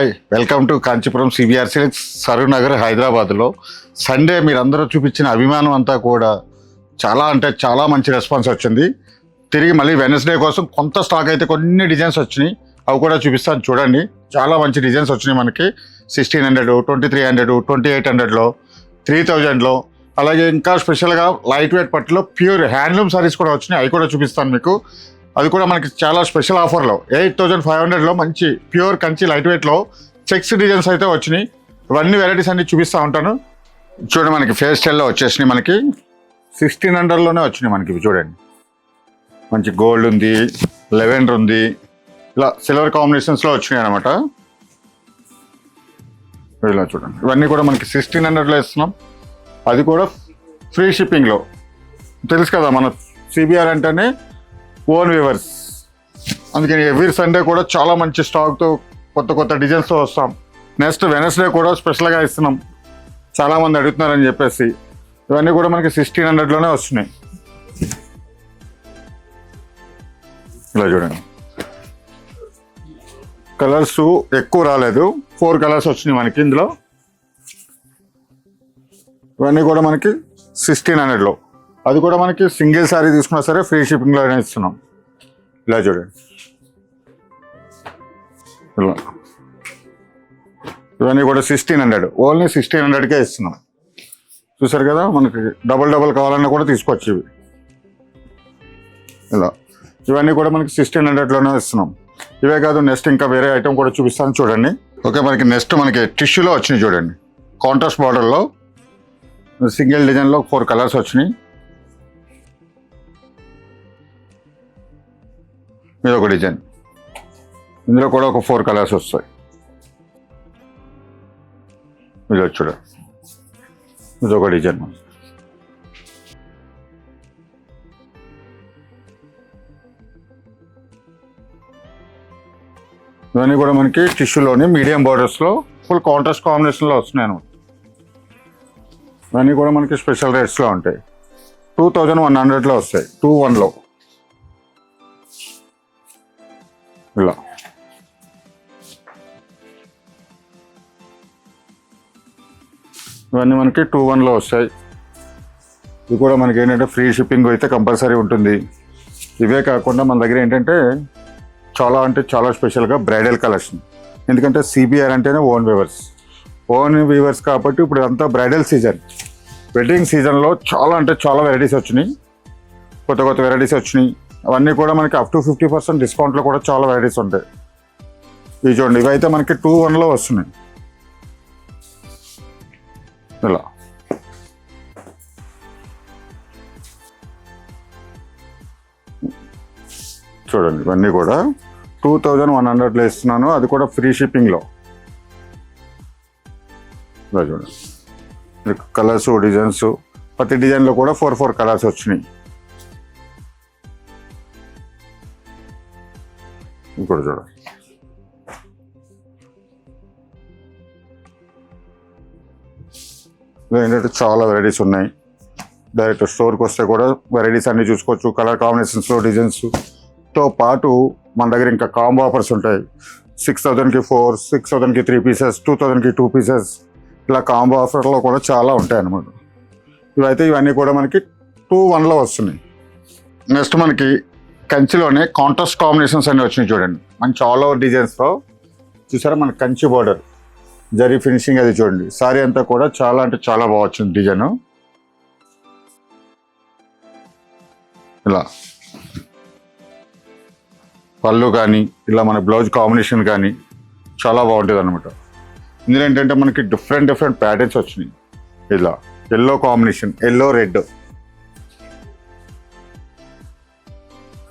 Hi welcome to Kanchipuram CBR silks Nagar హైదరాబాద్లో. Sunday మీరందరూ చూపించిన అభిమానం అంతా కూడా చాలా అంటే చాలా మంచి రెస్పాన్స్ వచ్చింది. తిరిగి మళ్ళీ వెనస్డే కోసం కొంత స్టాక్ అయితే కొన్ని డిజైన్స్ వచ్చినాయి. అవి కూడా చూపిస్తాను చూడండి. చాలా మంచి డిజైన్స్ వచ్చినాయి మనకి. Sixteen hundred twenty three hundred twenty eight హండ్రెడ్లో త్రీ థౌజండ్లో అలాగే ఇంకా స్పెషల్గా లైట్ వెయిట్ పట్టులో ప్యూర్ హ్యాండ్లూమ్ సారీస్ కూడా వచ్చినాయి. అవి కూడా చూపిస్తాను మీకు. అది కూడా మనకి చాలా స్పెషల్ ఆఫర్లో. ఎయిట్ థౌజండ్ ఫైవ్ హండ్రెడ్లో మంచి ప్యూర్ కంచి లైట్ వెయిట్లో చెక్స్ డిజైన్స్ అయితే వచ్చినాయి. ఇవన్నీ వెరైటీస్ అన్ని చూపిస్తూ ఉంటాను. చూడండి మనకి ఫేస్ స్టైల్లో వచ్చేసినాయి మనకి. సిక్స్టీన్ హండ్రెడ్లోనే వచ్చినాయి మనకి ఇవి చూడండి. మంచి గోల్డ్ ఉంది లెవెండర్ ఉంది. ఇలా సిల్వర్ కాంబినేషన్స్లో వచ్చినాయి అనమాట ఇలా చూడండి. ఇవన్నీ కూడా మనకి సిక్స్టీన్ హండ్రెడ్లో ఇస్తున్నాం. అది కూడా ఫ్రీ షిప్పింగ్లో. తెలుసు కదా మన సిబిఆర్ అంటేనే ఓన్ వ్యూవర్స్ అందుకని ఎవ్రీ సండే కూడా చాలా మంచి స్టాక్తో కొత్త కొత్త డిజైన్స్తో వస్తాం. నెక్స్ట్ వెనస్డే కూడా స్పెషల్గా ఇస్తున్నాం. చాలామంది అడుగుతున్నారని చెప్పేసి. ఇవన్నీ కూడా మనకి సిక్స్టీన్ హండ్రెడ్లోనే వస్తున్నాయి. ఇలా చూడండి. కలర్స్ ఎక్కువ రాలేదు. ఫోర్ కలర్స్ వచ్చినాయి మనకి ఇందులో. ఇవన్నీ కూడా మనకి సిక్స్టీన్ హండ్రెడ్లో అది కూడా మనకి సింగిల్ శారీ తీసుకున్నా సరే ఫ్రీ షిప్పింగ్లోనే ఇస్తున్నాం. ఇలా చూడండి. ఇలా. ఇవన్నీ కూడా సిక్స్టీన్ హండ్రెడ్. ఓన్లీ సిక్స్టీన్ హండ్రెడ్కే ఇస్తున్నాం. చూసారు కదా మనకి డబల్ డబల్ కావాలన్నా కూడా తీసుకోవచ్చు ఇవి. ఇలా. ఇవన్నీ కూడా మనకి సిక్స్టీన్ హండ్రెడ్లోనే ఇస్తున్నాం. ఇవే కాదు నెక్స్ట్ ఇంకా వేరే ఐటెం కూడా చూపిస్తాను చూడండి. ఓకే మనకి నెక్స్ట్ మనకి టిష్యూలో వచ్చినాయి చూడండి. కాంట్రాస్ట్ బార్డర్లో సింగిల్ డిజైన్లో ఫోర్ కలర్స్ వచ్చినాయి. ఇది ఒక డిజైన్. ఇందులో కూడా ఒక ఫోర్ కలర్స్ వస్తాయి. ఇది చూడ. ఇది ఒక డిజైన్. ఇవన్నీ కూడా మనకి టిష్యూలోని మీడియం బార్డర్స్లో ఫుల్ కాంట్రాస్ట్ కాంబినేషన్లో వస్తున్నాయి అనమాట ఇవన్నీ కూడా మనకి స్పెషల్ రేట్స్లో ఉంటాయి. టూ థౌజండ్ వన్ హండ్రెడ్లో వస్తాయి. టూ వన్లో. ఇలా ఇవన్నీ మనకి టూ వన్లో వస్తాయి. ఇది కూడా మనకి ఏంటంటే ఫ్రీ షిప్పింగ్ అయితే కంపల్సరీ ఉంటుంది. ఇవే కాకుండా మన దగ్గర ఏంటంటే చాలా అంటే చాలా స్పెషల్గా బ్రైడల్ కలెక్షన్ ఎందుకంటే సిబిఆర్ అంటేనే ఓన్ వీవర్స్ ఓన్ వీవర్స్ కాబట్టి ఇప్పుడు అంతా బ్రైడల్ సీజన్ వెడ్డింగ్ సీజన్లో చాలా అంటే చాలా వెరైటీస్ వచ్చినాయి. కొత్త కొత్త వెరైటీస్ వచ్చినాయి. అవన్నీ కూడా మనకి అప్ టు ఫిఫ్టీ పర్సెంట్ డిస్కౌంట్లో కూడా చాలా వెరైటీస్ ఉంటాయి. ఇవి చూడండి ఇవైతే మనకి టూ వన్లో వస్తున్నాయి. ఇలా. చూడండి ఇవన్నీ కూడా టూ థౌజండ్ వన్ హండ్రెడ్లో ఇస్తున్నాను. అది కూడా ఫ్రీ షిప్పింగ్లో ఇలా చూడండి. కలర్స్ డిజైన్స్ ప్రతి డిజైన్లో కూడా ఫోర్ ఫోర్ కలర్స్ వచ్చినాయి. ఇంకోటి చూడండి ఏంటంటే చాలా వెరైటీస్ ఉన్నాయి. డైరెక్ట్ స్టోర్కి వస్తే కూడా వెరైటీస్ అన్నీ చూసుకోవచ్చు. కలర్ కాంబినేషన్స్లో డిజైన్స్తో పాటు మన దగ్గర ఇంకా కాంబో ఆఫర్స్ ఉంటాయి. సిక్స్ థౌజండ్కి ఫోర్ సిక్స్ థౌజండ్కి త్రీ పీసెస్ టూ థౌజండ్కి టూ పీసెస్ ఇలా కాంబో ఆఫర్లో కూడా చాలా ఉంటాయి అన్నమాట. ఇవైతే ఇవన్నీ కూడా మనకి టూ వన్లో వస్తున్నాయి. నెక్స్ట్ మనకి కంచిలోనే కాంట్రాస్ట్ కాంబినేషన్స్ అన్ని వచ్చినాయి చూడండి. మంచి ఆల్ ఓవర్ డిజైన్స్తో చూసారా మన కంచి బార్డర్ జరీ ఫినిషింగ్ అది చూడండి. సారీ అంతా కూడా చాలా అంటే చాలా బాగా వచ్చింది డిజైన్. ఇలా. పళ్ళు కానీ ఇలా మన బ్లౌజ్ కాంబినేషన్ కానీ చాలా బాగుంటుంది అనమాట ఇందులో ఏంటంటే మనకి డిఫరెంట్ డిఫరెంట్ ప్యాటర్న్స్ వచ్చినాయి. ఇలా. ఎల్లో కాంబినేషన్ ఎల్లో రెడ్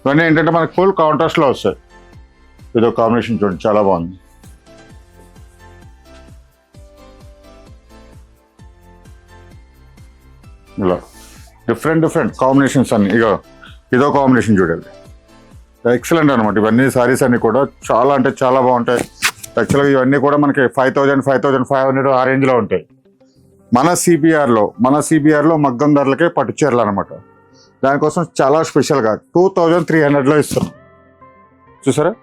ఇవన్నీ ఏంటంటే మనకు ఫుల్ కాంట్రాస్ట్లో వస్తాయి. ఇదో కాంబినేషన్ చూడండి చాలా బాగుంది. ఇలా. డిఫరెంట్ డిఫరెంట్ కాంబినేషన్స్ అన్ని. ఇక ఇదో కాంబినేషన్ చూడండి. ఎక్సలెంట్ అనమాట ఇవన్నీ సారీస్ అన్నీ కూడా చాలా అంటే చాలా బాగుంటాయి. యాక్చువల్గా ఇవన్నీ కూడా మనకి five thousand five thousand five hundred ఆ రేంజ్లో ఉంటాయి. మన సిపిఆర్లో మన సిపిఆర్లో మగ్గం ధరలకే పట్టుచీరలు అనమాట దానికోసం చాలా స్పెషల్గా టూ థౌజండ్ త్రీ హండ్రెడ్లో ఇస్తున్నాం చూసారా?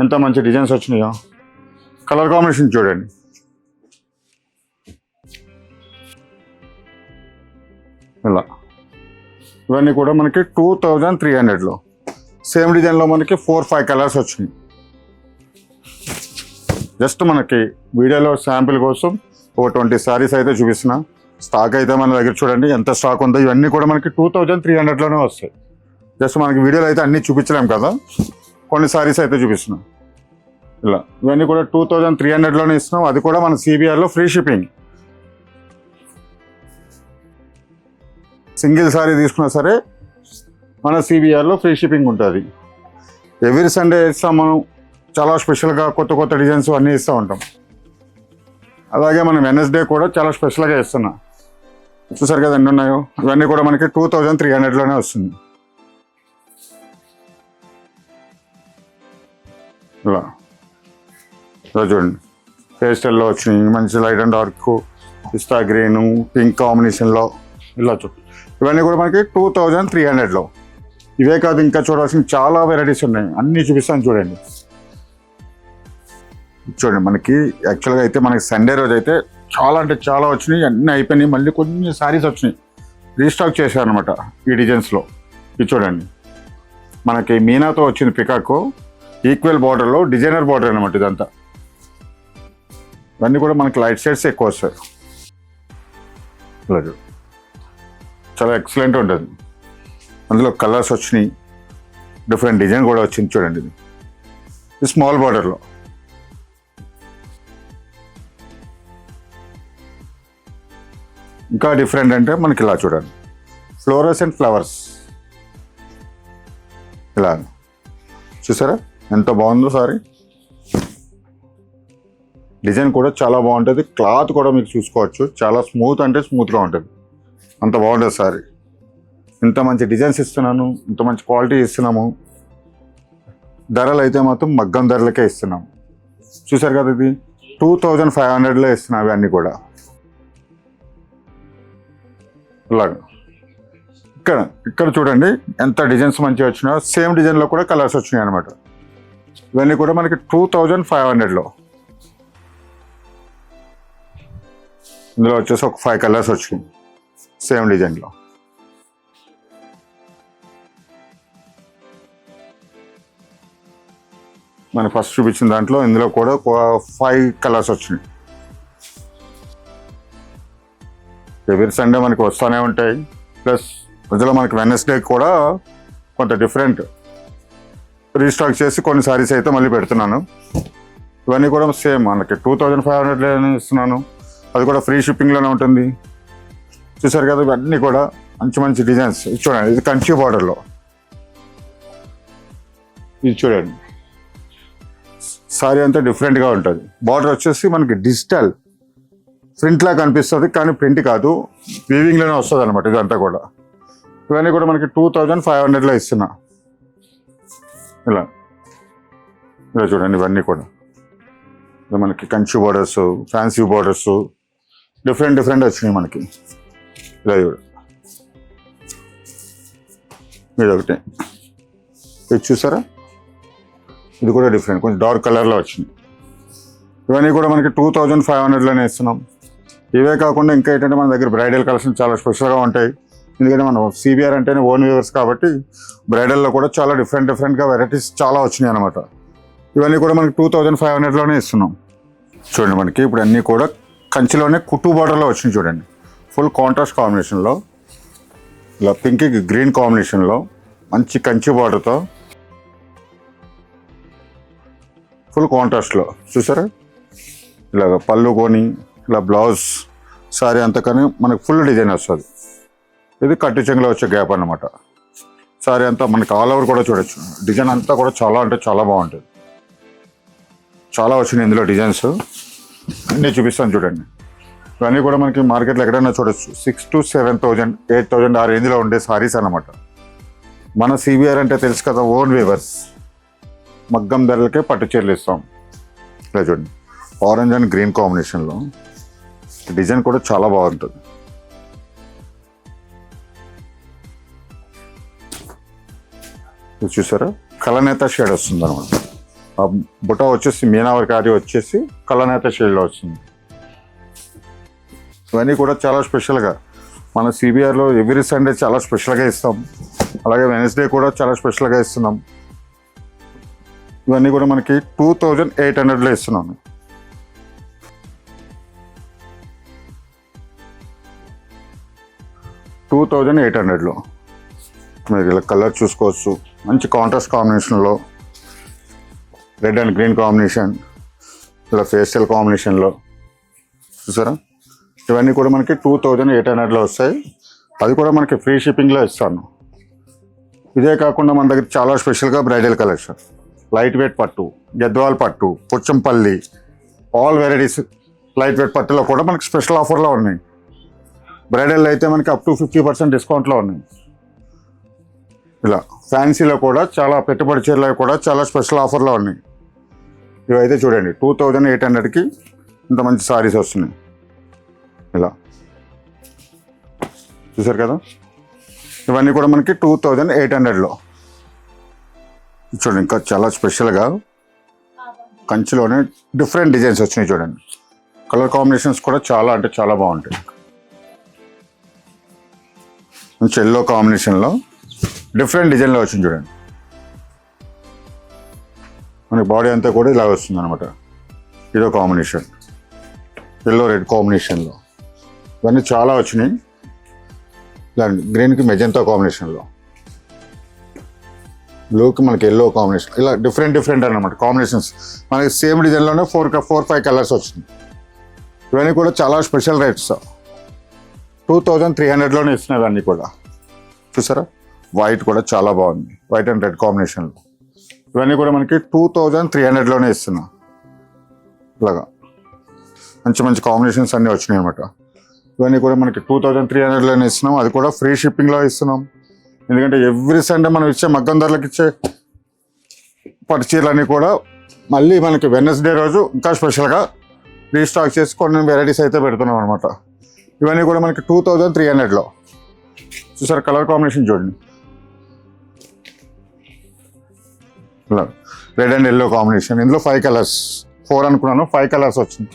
ఎంత మంచి డిజైన్స్ వచ్చినాయో. కలర్ కాంబినేషన్ చూడండి. ఇలా. ఇవన్నీ కూడా మనకి టూ థౌజండ్ త్రీ హండ్రెడ్లో. సేమ్ డిజైన్లో మనకి ఫోర్ ఫైవ్ కలర్స్ వచ్చినాయి. జస్ట్ మనకి వీడియోలో శాంపిల్ కోసం ఒక ట్వంటీ సారీస్ అయితే చూపిస్తున్నా. స్టాక్ అయితే మన దగ్గర చూడండి ఎంత స్టాక్ ఉందో ఇవన్నీ కూడా మనకి టూ థౌజండ్ త్రీ హండ్రెడ్లోనే వస్తాయి. జస్ట్ మనకి వీడియోలో అయితే అన్నీ చూపించలేం కదా? కొన్ని సారీస్ అయితే చూపిస్తున్నాం. ఇలా ఇవన్నీ కూడా టూ థౌజండ్ త్రీ హండ్రెడ్లోనే ఇస్తున్నాం. అది కూడా మన సిబిఆర్లో ఫ్రీ షిప్పింగ్ సింగిల్ సారీ తీసుకున్నా సరే మన సిబిఆర్లో ఫ్రీ షిప్పింగ్ ఉంటుంది. ఎవ్రీ సండే ఇస్తాం మనం. చాలా స్పెషల్గా కొత్త కొత్త డిజైన్స్ అన్నీ ఇస్తూ ఉంటాం. అలాగే మనం వెనస్డే కూడా చాలా స్పెషల్గా ఇస్తున్నాం. చూసారు కదా ఎన్ని ఉన్నాయో? ఇవన్నీ కూడా మనకి టూ థౌజండ్ త్రీ హండ్రెడ్లోనే వస్తుంది. ఇలా. ఇలా చూడండి. పేస్టల్లో వచ్చినాయి. మంచి light and dark pista green pink కాంబినేషన్లో ఇలా చూ ఇవన్నీ కూడా మనకి టూ థౌజండ్ త్రీ హండ్రెడ్లో. ఇవే కాదు ఇంకా చూడాల్సిన చాలా వెరైటీస్ ఉన్నాయి. అన్నీ చూపిస్తాను చూడండి. చూడండి మనకి యాక్చువల్గా అయితే మనకి సండే రోజు అయితే చాలా అంటే చాలా వచ్చినాయి అన్నీ అయిపోయినాయి. మళ్ళీ కొన్ని సారీస్ వచ్చినాయి. రీస్టాక్ చేశారు అనమాట ఈ డిజైన్స్లో ఇది చూడండి. మనకి మీనాతో వచ్చింది పికాకు ఈక్వల్ బార్డర్లో డిజైనర్ బార్డర్ అనమాట ఇదంతా. ఇవన్నీ కూడా మనకి లైట్ షేడ్స్ ఎక్కువ వస్తాయి. లేదు చాలా ఎక్సలెంట్ ఉంటుంది. అందులో కలర్స్ వచ్చినాయి. డిఫరెంట్ డిజైన్ కూడా వచ్చింది చూడండి ఇది. స్మాల్ బార్డర్లో ఇంకా డిఫరెంట్ అంటే మనకి ఇలా చూడండి. Florals and flowers. ఇలా. చూసారా? ఎంత బాగుందో సారీ. డిజైన్ కూడా చాలా బాగుంటుంది. క్లాత్ కూడా మీకు చూసుకోవచ్చు. చాలా స్మూత్ అంటే స్మూత్గా ఉంటుంది. అంత బాగుంటుంది సారీ. ఇంత మంచి డిజైన్స్ ఇస్తున్నాను. ఇంత మంచి క్వాలిటీ ఇస్తున్నాము. ధరలు అయితే మాత్రం మగ్గం ధరలకే ఇస్తున్నాము. చూసారు కదా ఇది? టూ థౌజండ్ ఫైవ్ హండ్రెడ్లో ఇస్తున్నాం అవన్నీ కూడా. ఇలాగ ఇక్కడ ఇక్కడ చూడండి ఎంత డిజైన్స్ మంచిగా వచ్చినాయో సేమ్ డిజైన్లో కూడా కలర్స్ వచ్చినాయి అనమాట ఇవన్నీ కూడా మనకి టూ థౌజండ్ ఫైవ్ హండ్రెడ్లో ఇందులో వచ్చేసి ఒక ఫైవ్ కలర్స్ వచ్చినాయి సేమ్ డిజైన్లో మన ఫస్ట్ చూపించిన దాంట్లో ఇందులో కూడా ఫైవ్ కలర్స్ వచ్చినాయి. ఎవ్రీ సండే మనకి వస్తూనే ఉంటాయి. ప్లస్ మధ్యలో మనకి వెనస్డే కూడా కొంత డిఫరెంట్ రీస్టాక్ చేసి కొన్ని సారీస్ అయితే మళ్ళీ పెడుతున్నాను. ఇవన్నీ కూడా సేమ్ మనకి టూ థౌజండ్ ఫైవ్ హండ్రెడ్లోనే ఇస్తున్నాను. అది కూడా ఫ్రీ షిప్పింగ్లోనే ఉంటుంది. చూసారు కదా ఇవన్నీ కూడా మంచి మంచి డిజైన్స్ ఇది చూడండి ఇది కంచి బార్డర్లో ఇది చూడండి. సారీ అంతా డిఫరెంట్గా ఉంటుంది. బార్డర్ వచ్చేసి మనకి డిజిటల్ ప్రింట్లా కనిపిస్తుంది కానీ ప్రింట్ కాదు. వీవింగ్లోనే వస్తుంది అనమాట ఇదంతా కూడా. ఇవన్నీ కూడా మనకి టూ థౌజండ్ ఫైవ్ హండ్రెడ్లో ఇస్తున్నా. ఇలా. ఇలా చూడండి ఇవన్నీ కూడా. ఇలా మనకి Kanchi borders fancy borders different different వచ్చినాయి మనకి. ఇలా చూడండి ఇది ఒకటి. ఇది చూసారా? ఇది కూడా డిఫరెంట్ కొంచెం డార్క్ కలర్లో వచ్చింది. ఇవన్నీ కూడా మనకి టూ థౌజండ్ ఫైవ్ హండ్రెడ్లోనే ఇస్తున్నాం. ఇవే కాకుండా ఇంకా ఏంటంటే మన దగ్గర బ్రైడల్ కలెక్షన్ చాలా స్పెషల్గా ఉంటాయి. ఎందుకంటే మనం సిబిఆర్ అంటేనే ఓన్ వ్యూవర్స్ కాబట్టి బ్రైడల్లో కూడా చాలా డిఫరెంట్ డిఫరెంట్గా వెరైటీస్ చాలా వచ్చినాయి అనమాట ఇవన్నీ కూడా మనకి టూ థౌజండ్ ఫైవ్ హండ్రెడ్లోనే ఇస్తున్నాం. చూడండి మనకి ఇప్పుడు అన్నీ కూడా కంచిలోనే కుట్టు బార్డర్లో వచ్చినాయి చూడండి. ఫుల్ కాంట్రాస్ట్ కాంబినేషన్లో ఇలా పింక్ గ్రీన్ కాంబినేషన్లో మంచి కంచి బార్డర్తో ఫుల్ కాంట్రాస్ట్లో. చూసారా? ఇలాగ పళ్ళు కొని ఇలా బ్లౌజ్ సారీ అంతా కానీ మనకి ఫుల్ డిజైన్ వస్తుంది. ఇది కట్టు చెంగులో వచ్చే గ్యాప్ అన్నమాట. సారీ అంతా మనకి ఆల్ ఓవర్ కూడా చూడొచ్చు. డిజైన్ అంతా కూడా చాలా అంటే చాలా బాగుంటుంది. చాలా వచ్చినాయి ఇందులో డిజైన్స్. అన్నీ చూపిస్తాను చూడండి. ఇవన్నీ కూడా మనకి మార్కెట్లో ఎక్కడైనా చూడొచ్చు. Six to seven thousand eight thousand ఆ రేంజ్లో ఉండే సారీస్ అన్నమాట. మన సిబిఆర్ అంటే తెలుసు కదా ఓన్ వేవర్స్ మగ్గం ధరలకే పట్టు చీరలు ఇస్తాం. ఇలా చూడండి. ఆరెంజ్ అండ్ గ్రీన్ కాంబినేషన్లో డిజైన్ కూడా చాలా బాగుంటుంది. ఇది చూసారా? కలనేత షేడ్ వస్తుంది అనమాట. ఆ బుట్ట వచ్చేసి మీనావరికారి వచ్చేసి కలనేత షేడ్లో వస్తుంది. ఇవన్నీ కూడా చాలా స్పెషల్గా మన సిబిఆర్లో ఎవ్రీ సండే చాలా స్పెషల్గా ఇస్తాం. అలాగే వెనస్డే కూడా చాలా స్పెషల్గా ఇస్తున్నాం. ఇవన్నీ కూడా మనకి టూ థౌజండ్ ఎయిట్ హండ్రెడ్లో ఇస్తున్నాను టూ థౌజండ్ ఎయిట్ హండ్రెడ్లో. మీరు ఇలా కలర్ చూసుకోవచ్చు. మంచి కాంట్రాస్ట్ కాంబినేషన్లో రెడ్ అండ్ గ్రీన్ కాంబినేషన్ ఇలా ఫేషియల్ కాంబినేషన్లో చూసారా? ఇవన్నీ కూడా మనకి టూ థౌజండ్ ఎయిట్ హండ్రెడ్లో వస్తాయి. అది కూడా మనకి ఫ్రీ షిప్పింగ్లో ఇస్తాను. ఇదే కాకుండా మన దగ్గర చాలా స్పెషల్గా బ్రైడల్ కలెక్షన్ లైట్ వెయిట్ పట్టు గద్వాల్ పట్టు Pochampalli all varieties light weight పట్టులో కూడా మనకి స్పెషల్ ఆఫర్లో ఉన్నాయి. బ్రైడల్ అయితే మనకి అప్ టు ఫిఫ్టీ పర్సెంట్ డిస్కౌంట్లో ఉన్నాయి. ఇలా ఫ్యాన్సీలో కూడా చాలా పెట్టుబడి చీరలు కూడా చాలా స్పెషల్ ఆఫర్లో ఉన్నాయి. ఇవైతే చూడండి టూ థౌజండ్ ఎయిట్ హండ్రెడ్కి ఇంత మంచి సారీస్ వస్తున్నాయి. ఇలా చూసారు కదా? ఇవన్నీ కూడా మనకి టూ థౌజండ్ ఎయిట్ హండ్రెడ్లో చూడండి ఇంకా చాలా స్పెషల్గా కంచిలోనే డిఫరెంట్ డిజైన్స్ వచ్చినాయి చూడండి. కలర్ కాంబినేషన్స్ కూడా చాలా అంటే చాలా బాగుంటాయి. మంచి ఎల్లో కాంబినేషన్లో డిఫరెంట్ డిజైన్లో వచ్చింది చూడండి. మనకి బాడీ అంతా కూడా ఇలా వస్తుంది అనమాట ఇదో కాంబినేషన్ ఎల్లో రెడ్ కాంబినేషన్లో ఇవన్నీ చాలా వచ్చినాయి. ఇలా గ్రీన్కి మెజంతా కాంబినేషన్లో బ్లూకి మనకి ఎల్లో కాంబినేషన్ ఇలా డిఫరెంట్ డిఫరెంట్ అన్నమాట కాంబినేషన్స్ మనకి సేమ్ డిజైన్లోనే ఫోర్ ఫోర్ ఫైవ్ కలర్స్ వచ్చింది ఇవన్నీ కూడా చాలా special rates two thousand three హండ్రెడ్లోనే ఇస్తున్నాయి అన్నీ కూడా. చూసారా? వైట్ కూడా చాలా బాగుంది. వైట్ అండ్ రెడ్ కాంబినేషన్లో ఇవన్నీ కూడా మనకి టూ థౌజండ్ త్రీ హండ్రెడ్లోనే ఇస్తున్నాం. ఇలాగా. మంచి మంచి కాంబినేషన్స్ అన్నీ వచ్చినాయి అనమాట ఇవన్నీ కూడా మనకి టూ థౌజండ్ త్రీ హండ్రెడ్లోనే ఇస్తున్నాం. అది కూడా ఫ్రీ షిప్పింగ్లో ఇస్తున్నాం. ఎందుకంటే ఎవ్రీ సండే మనం ఇచ్చే మగ్గం ధరలకు ఇచ్చే పట్టుచీరలన్నీ కూడా మళ్ళీ మనకి వెన్నెస్డే రోజు ఇంకా స్పెషల్గా రీస్టాక్ చేసి కొన్ని వెరైటీస్ అయితే పెడుతున్నాం అనమాట ఇవన్నీ కూడా మనకి టూ థౌజండ్ త్రీ హండ్రెడ్లో చూసారు కలర్ కాంబినేషన్ చూడండి. రెడ్ అండ్ ఎల్లో కాంబినేషన్ ఇందులో ఫైవ్ కలర్స్ ఫోర్ అనుకున్నాను ఫైవ్ కలర్స్ వచ్చింది.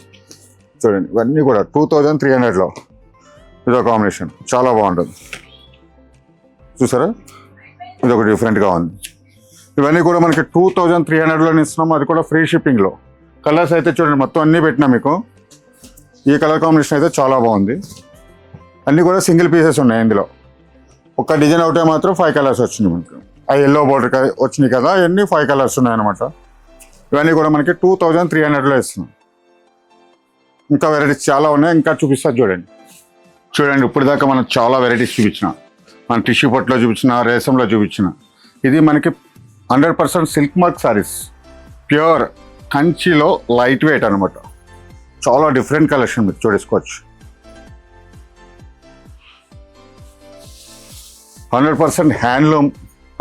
చూడండి ఇవన్నీ కూడా టూ థౌజండ్ త్రీ హండ్రెడ్లో ఇదో కాంబినేషన్ చాలా బాగుంటుంది. చూసారా? ఇది ఒక డిఫరెంట్గా ఉంది. ఇవన్నీ కూడా మనకి టూ థౌజండ్ త్రీ హండ్రెడ్లో ఇస్తున్నాము అది కూడా ఫ్రీ షిప్పింగ్లో కలర్స్ అయితే చూడండి మొత్తం అన్నీ పెట్టినా మీకు. ఈ కలర్ కాంబినేషన్ అయితే చాలా బాగుంది. అన్నీ కూడా సింగిల్ పీసెస్ ఉన్నాయి ఇందులో. ఒక డిజైన్ ఒకటే మాత్రం ఫైవ్ కలర్స్ వచ్చినాయి మనకి. ఆ ఎల్లో బోర్డర్ వచ్చినాయి కదా అవన్నీ ఫైవ్ కలర్స్ ఉన్నాయి అనమాట ఇవన్నీ కూడా మనకి టూ థౌజండ్ త్రీ హండ్రెడ్లో ఇస్తున్నాం. ఇంకా వెరైటీస్ చాలా ఉన్నాయి ఇంకా చూపిస్తారు చూడండి. చూడండి ఇప్పుడు దాకా మనం చాలా వెరైటీస్ చూపించిన. మన టిష్యూ పట్టులో చూపించిన రేసంలో చూపించిన. ఇది మనకి hundred percent silk mark saris. Pure కంచిలో లైట్ వెయిట్ అనమాట చాలా డిఫరెంట్ కలెక్షన్ మీరు చూడేసుకోవచ్చు. Hundred percent handloom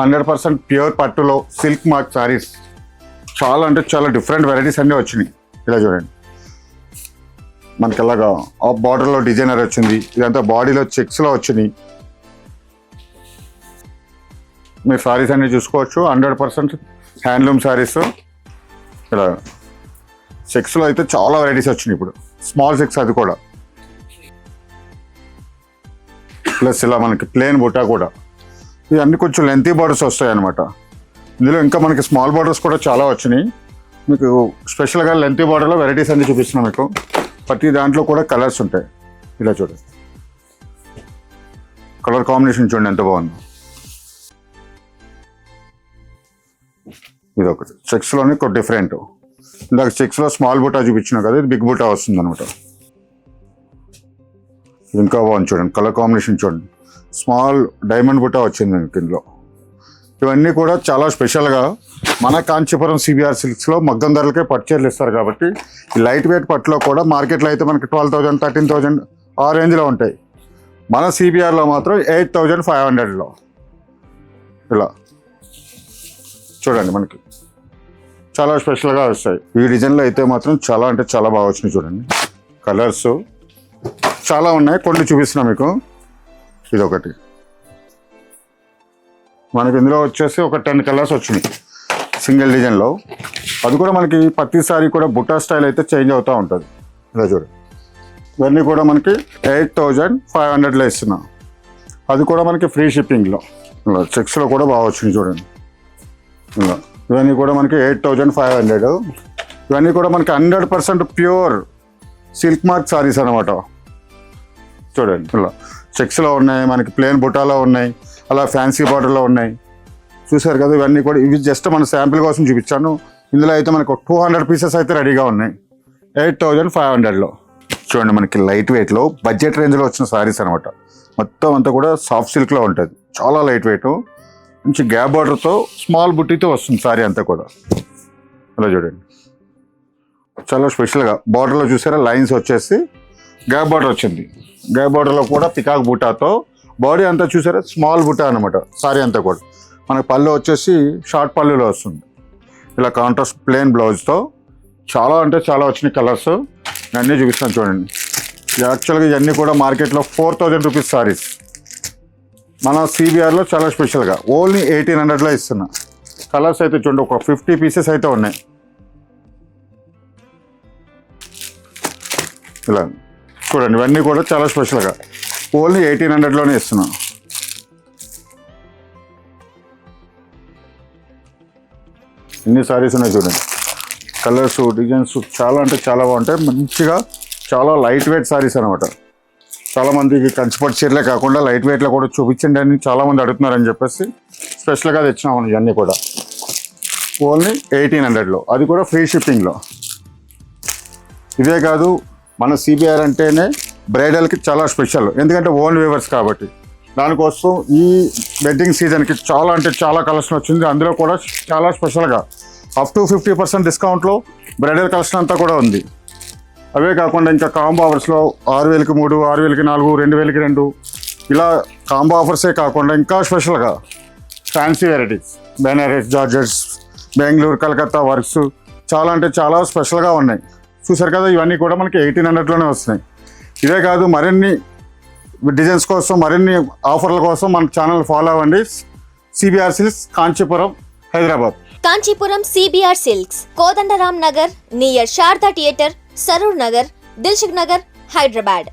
hundred percent pure పట్టులో సిల్క్ మార్క్ శారీస్ చాలా అంటే చాలా డిఫరెంట్ వెరైటీస్ అన్నీ వచ్చినాయి. ఇలా చూడండి. మనకి ఎలాగా ఆ బార్డర్లో డిజైనర్ వచ్చింది. ఇదంతా బాడీలో చెక్స్లో వచ్చినాయి. మీరు శారీస్ అన్నీ చూసుకోవచ్చు. హండ్రెడ్ పర్సెంట్ హ్యాండ్లూమ్ శారీస్ ఇలా సెక్స్లో అయితే చాలా వెరైటీస్ వచ్చినాయి ఇప్పుడు. స్మాల్ సెక్స్ అది కూడా. ప్లస్ ఇలా మనకి ప్లేన్ బుటా కూడా. ఇవన్నీ కొంచెం లెంతీ బార్డర్స్ వస్తాయి అనమాట ఇందులో ఇంకా మనకి స్మాల్ బార్డర్స్ కూడా చాలా వచ్చినాయి. మీకు స్పెషల్గా లెంతీ బార్డర్లో వెరైటీస్ అన్ని చూపిస్తున్నాను మీకు. ప్రతి దాంట్లో కూడా కలర్స్ ఉంటాయి. ఇలా చూడండి. కలర్ కాంబినేషన్ చూడండి ఎంత బాగుంది. ఇది ఒకటి సెక్స్లోనే ఒక డిఫరెంట్ ఇందాక సిక్స్లో స్మాల్ బుటా చూపించిన కదా ఇది బిగ్ బుటా వస్తుంది అనమాట ఇంకా బాగుంది చూడండి కలర్ కాంబినేషన్ చూడండి. స్మాల్ డైమండ్ బుటా వచ్చింది మీకు ఇందులో. ఇవన్నీ కూడా చాలా స్పెషల్గా మన కాంచీపురం సిబిఆర్ సిల్క్స్లో మగ్గం ధరలకే పట్టుచీరలు ఇస్తారు కాబట్టి ఈ లైట్ వెయిట్ పట్టులో కూడా మార్కెట్లో అయితే మనకి ట్వెల్వ్ థౌజండ్ థర్టీన్ థౌజండ్ ఆ రేంజ్లో ఉంటాయి. మన సిబిఆర్లో మాత్రం ఎయిట్ థౌజండ్ ఫైవ్ హండ్రెడ్లో ఇలా. చూడండి మనకి. చాలా స్పెషల్గా వస్తాయి. ఈ డిజైన్లో అయితే మాత్రం చాలా అంటే చాలా బాగా వచ్చినాయి చూడండి. కలర్స్ చాలా ఉన్నాయి. కొన్ని చూపిస్తున్నా మీకు. ఇది ఒకటి మనకి ఇందులో వచ్చేసి ఒక టెన్ కలర్స్ వచ్చినాయి. సింగిల్ డిజైన్లో అది కూడా మనకి ప్రతిసారి కూడా బుట్టా స్టైల్ అయితే చేంజ్ అవుతూ ఉంటుంది. ఇలా చూడు. ఇవన్నీ కూడా మనకి ఎయిట్ థౌజండ్ ఫైవ్ హండ్రెడ్లో ఇస్తున్నాం. అది కూడా మనకి ఫ్రీ షిప్పింగ్లో ఇలా చెక్స్లో కూడా బాగా వచ్చింది చూడండి. ఇలా. ఇవన్నీ కూడా మనకి ఎయిట్ థౌజండ్ ఫైవ్ హండ్రెడ్. ఇవన్నీ కూడా మనకి hundred percent pure silk mark saris అనమాట చూడండి ఇలా చెక్స్లో ఉన్నాయి మనకి ప్లేన్ బుటాలో ఉన్నాయి అలా ఫ్యాన్సీ బార్డర్లో ఉన్నాయి. చూసారు కదా ఇవన్నీ కూడా ఇవి జస్ట్ మన శాంపిల్ కోసం చూపించాను. ఇందులో అయితే మనకు టూ హండ్రెడ్ పీసెస్ అయితే రెడీగా ఉన్నాయి. ఎయిట్ థౌజండ్ ఫైవ్ హండ్రెడ్లో. చూడండి మనకి లైట్ వెయిట్లో బడ్జెట్ రేంజ్లో వచ్చిన సారీస్ అనమాట మొత్తం అంతా కూడా సాఫ్ట్ సిల్క్లో ఉంటుంది. చాలా లైట్ వెయిట్. మంచి గ్యాప్ బార్డర్తో స్మాల్ బుట్టితో వస్తుంది సారీ అంతా కూడా. అలా చూడండి. చాలా స్పెషల్గా బార్డర్లో చూసారా? లైన్స్ వచ్చేసి గ్యాప్ బార్డర్ వచ్చింది. గ్యాప్ బార్డర్లో కూడా పికాక్ బుటాతో బాడీ అంతా చూసారా? స్మాల్ బుటా అనమాట సారీ అంతా కూడా. మనకు పళ్ళు వచ్చేసి షార్ట్ పళ్ళులో వస్తుంది. ఇలా కాంట్రాస్ట్ ప్లెయిన్ బ్లౌజ్తో చాలా అంటే చాలా వచ్చినాయి కలర్స్ అన్నీ చూపిస్తాను చూడండి. యాక్చువల్గా ఇవన్నీ కూడా మార్కెట్లో ఫోర్ థౌజండ్ రూపీస్ సారీస్ మన సిబిఆర్లో చాలా స్పెషల్గా ఓన్లీ ఎయిటీన్ హండ్రెడ్లో ఇస్తున్నా. కలర్స్ అయితే చూడండి ఒక ఫిఫ్టీ పీసెస్ అయితే ఉన్నాయి. ఇలా. చూడండి ఇవన్నీ కూడా చాలా స్పెషల్గా ఓన్లీ ఎయిటీన్ హండ్రెడ్లోనే ఇస్తున్నాం. ఎన్ని సారీస్ ఉన్నాయి చూడండి. కలర్స్ డిజైన్స్ చాలా అంటే చాలా బాగుంటాయి. మంచిగా చాలా లైట్ వెయిట్ సారీస్ అనమాట చాలా మందికి కంచిపట్టు చీరలే కాకుండా లైట్ వెయిట్లో కూడా చూపించండి అని చాలా మంది అడుగుతున్నారని చెప్పేసి స్పెషల్గా తెచ్చినాము ఇవన్నీ కూడా. ఓన్లీ ఎయిటీన్ హండ్రెడ్లో. అది కూడా ఫ్రీ షిప్పింగ్లో. ఇదే కాదు మన సిబిఆర్ అంటేనే బ్రైడల్కి చాలా స్పెషల్. ఎందుకంటే ఓన్ వేవర్స్ కాబట్టి. దానికోసం ఈ వెడ్డింగ్ సీజన్కి చాలా అంటే చాలా కలెక్షన్ వచ్చింది. అందులో కూడా చాలా స్పెషల్గా. అప్ టు ఫిఫ్టీ పర్సెంట్ డిస్కౌంట్లో బ్రైడల్ కలెక్షన్ అంతా కూడా ఉంది. అవే కాకుండా ఇంకా కాంబో ఆఫర్స్లో ఆరు వేలకి మూడు ఆరు వేలకి నాలుగు రెండు వేలకి రెండు. ఇలా కాంబో ఆఫర్సే కాకుండా ఇంకా స్పెషల్గా fancy varieties Benaras georgettes Bengaluru Calcutta works చాలా అంటే చాలా స్పెషల్గా ఉన్నాయి. చూసారు కదా ఇవన్నీ కూడా మనకి ఎయిటీన్ హండ్రెడ్లోనే వస్తున్నాయి. ఇదే కాదు మరిన్ని డిజైన్స్ కోసం మరిన్ని ఆఫర్ల కోసం మన ఛానల్ ఫాలో అవ్వండి. CBR silks Kanchipuram Hyderabad Kanchipuram CBR silks Kodandaram Nagar near Sharada theatre Saroor Nagar Dilsukh Nagar Hyderabad